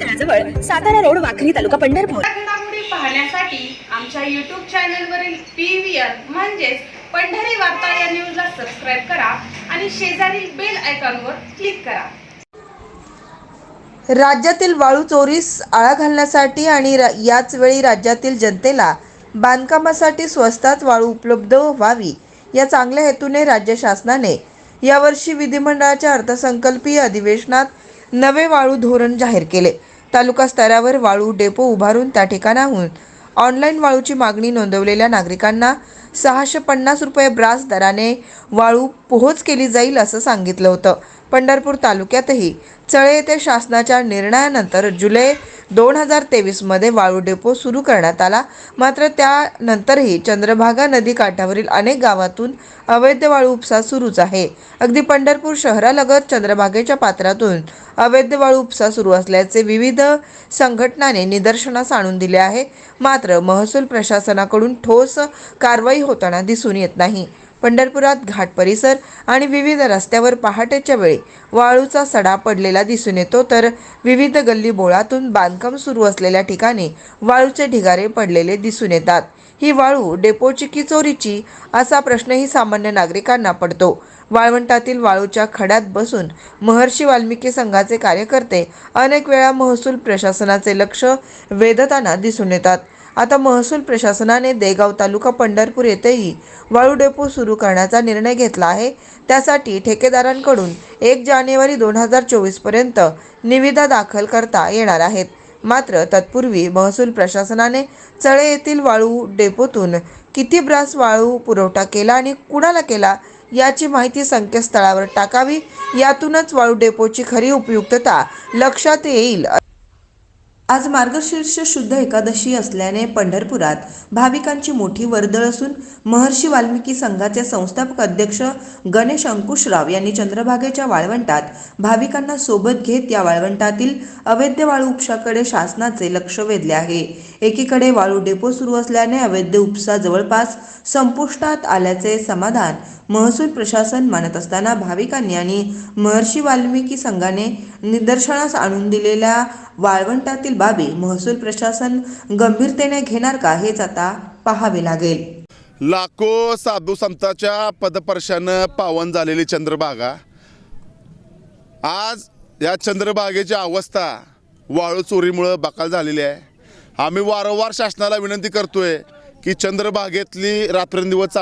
तळाजवळ Satara road Wakhari taluka Pandharpur. पाहण्यासाठी आमच्या YouTube चॅनलवरील पी व्ही आर म्हणजेच पंढरी वार्ता या न्यूजला सबस्क्राईब करा आणि शेजारील बेल आयकॉनवर क्लिक करा. राज्यातील वाळू चोरीस आळा घालण्यासाठी आणि याच वेळी राज्यातील जनतेला बांधकामासाठी स्वस्तात वाळू उपलब्ध व्हावी या चांगल्या हेतूने राज्य शासनाने यावर्षी विधिमंडळाच्या अर्थसंकल्पीय अधिवेशनात नवे वाळू धोरण जाहीर केले. तालुका स्तरावर वाळू डेपो उभारून त्या ठिकाणाहून. ऑनलाईन वाळूची मागणी नोंदवलेल्या नागरिकांना सहाशे पन्नास रुपये ब्रास दराने वाळू पोहोच केली जाईल असं सांगितलं होतं. पंढरपूर तालुक्यातही चळे येथे शासनाच्या निर्णयानंतर जुलै दोन हजार तेवीसमध्ये वाळू डेपो सुरू करण्यात आला. मात्र त्यानंतरही चंद्रभागा नदी काठावरील अनेक गावातून अवैध वाळू उपसा सुरूच आहे. अगदी पंढरपूर शहरालगत चंद्रभागेच्या पात्रातून अवैध वाळू उपसा सुरू असल्याचे विविध संघटनाने निदर्शनास आणून दिले आहे. मात्र महसूल प्रशासनाकडून ठोस कारवाई होताना दिसून येत नाही. पंढरपुरात घाट परिसर आणि विविध रस्त्यावर पहाटेच्या वेळी वाळूचा सडा पडलेला दिसून येतो तर विविध गल्ली बोळातून बांधकाम सुरू असलेल्या ठिकाणी वाळूचे ढिगारे पडलेले दिसून येतात. ही वाळू डेपोची की चोरीची? असा प्रश्नही सामान्य नागरिकांना पडतो. वाळवंटातील वाळूच्या खड्यात बसून महर्षी वाल्मिकी संघाचे कार्यकर्ते अनेक वेळा महसूल प्रशासनाचे लक्ष वेधताना दिसून येतात. आता महसूल प्रशासनाने देगाव तालुका पंढरपूर येथेही वाळू डेपो सुरू करण्याचा निर्णय घेतला आहे. त्यासाठी ठेकेदारांकडून एक जानेवारी दोन हजार चोवीसपर्यंत निविदा दाखल करता येणार आहेत. मात्र तत्पूर्वी महसूल प्रशासनाने चळे येथील वाळू डेपोतून किती ब्रास वाळू पुरवठा केला आणि कुणाला केला याची माहिती संकेतस्थळावर टाकावी. यातूनच वाळू डेपोची खरी उपयुक्तता लक्षात येईल. आज मार्गशीर्ष शुद्ध एकादशी असल्याने पंढरपुरात भाविकांची मोठी वर्दळ असून महर्षी वाल्मिकी संघाचे संस्थापक अध्यक्ष गणेश अंकुशराव यांनी चंद्रभागेच्या वाळवंटात भाविकांना सोबत घेत या वाळवंटातील अवैध वाळू उपशाकडे शासनाचे लक्ष वेधले आहे. एकीकडे वाळू डेपो सुरू असल्याने अवैध उपसा जवळपास संपुष्टात आल्याचे समाधान महसूल प्रशासन मानत असताना भाविकांनी आणि महर्षी वाल्मिकी संघाने निदर्शनास आणून दिलेल्या वाळवंटातील बाबी महसूल प्रशासन गंभीरतेने घेणार का हेच आता पाहावे लागेल. लाखो साधू संतांच्या पदपर्शानं पावन झालेली चंद्रभागा. आज या चंद्रभागेची अवस्था वाळू चोरीमुळं बकाल झालेली आहे. आम्ही वारंवार शासनाला विनंती करतोय की चंद्रभागेतली रात्रंदिवस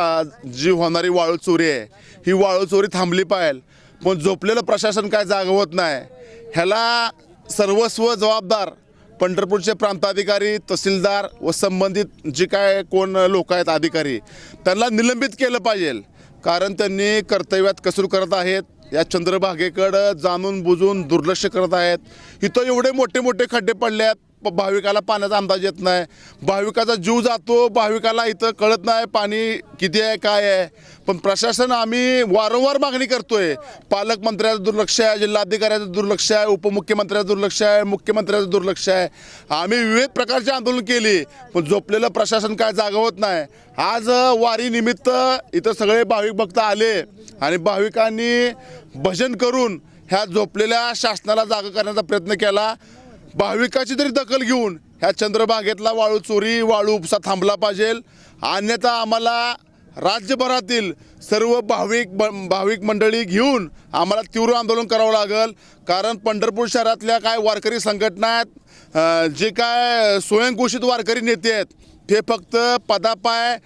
जी होणारी वाळू चोरी आहे ही वाळू चोरी थांबली पाहिजे पण झोपलेलं प्रशासन काय जागवत नाही ह्याला सर्वस्व जबाबदार पंढरपूरचे प्रांताधिकारी तहसीलदार व संबंधित जे काय कोण लोक आहेत अधिकारी त्यांना निलंबित केलं पाहिजे कारण त्यांनी कर्तव्यात कसूर करत आहेत या चंद्रभागेकडं जाणून बुजून दुर्लक्ष करत आहेत. इथं एवढे मोठे मोठे खड्डे पडले आहेत प- भाविकाला पाण्याचा अंदाज येत नाही. भाविकाचा जीव जातो भाविकाला इथं कळत नाही पाणी किती आहे काय आहे. पण प्रशासन आम्ही वारंवार मागणी करतोय. पालकमंत्र्याचं दुर्लक्ष आहे जिल्हाधिकाऱ्याचं दुर्लक्ष आहे उपमुख्यमंत्र्याचं दुर्लक्ष आहे मुख्यमंत्र्याचं दुर्लक्ष आहे. आम्ही विविध प्रकारचे आंदोलन केली पण झोपलेलं प्रशासन काय जागवत नाही. आज वारीनिमित्त इथं सगळे भाविक भक्त आले आणि भाविकांनी भजन करून ह्या झोपलेल्या शासनाला जागा करण्याचा प्रयत्न केला. भाविकाची तरी दखल घेऊन ह्या चंद्रभागेतला वाळू चोरी वाळू उपसा थांबला पाहिजे. अन्यथा आम्हाला राज्यभरातील सर्व भाविक ब- भाविक मंडळी घेऊन आम्हाला तीव्र आंदोलन करावं लागेल. कारण पंढरपूर शहरातल्या काय वारकरी संघटना आहेत जे काय स्वयंघोषित वारकरी नेते आहेत ते फक्त पदापाय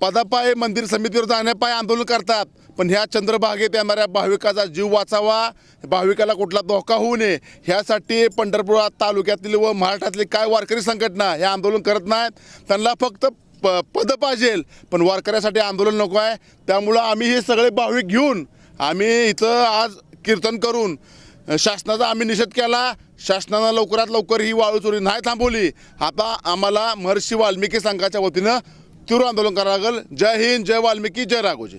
पदापाय मंदिर समितीवर जाण्यापाय आंदोलन करतात. पण ह्या चंद्रभागेत येणाऱ्या भाविकाचा जीव वाचावा भाविकाला कुठला धोका होऊ नये ह्यासाठी पंढरपुरात तालुक्यातील व महाराष्ट्रातली काय वारकरी संघटना हे आंदोलन करत नाहीत. त्यांना फक्त प पद पाहिजेल पण वारकऱ्यासाठी आंदोलन नको आहे. त्यामुळं आम्ही हे सगळे भाविक घेऊन आम्ही इथं आज कीर्तन करून शासनाचा आम्ही निषेध केला. शासनानं लवकरात लवकर ही वाळू चोरी नाही थांबवली. आता आम्हाला महर्षी वाल्मिकी संघाच्या वतीनं तीव्र आंदोलन करावं लागेल. जय हिंद जय वाल्मिकी जय राघोजी.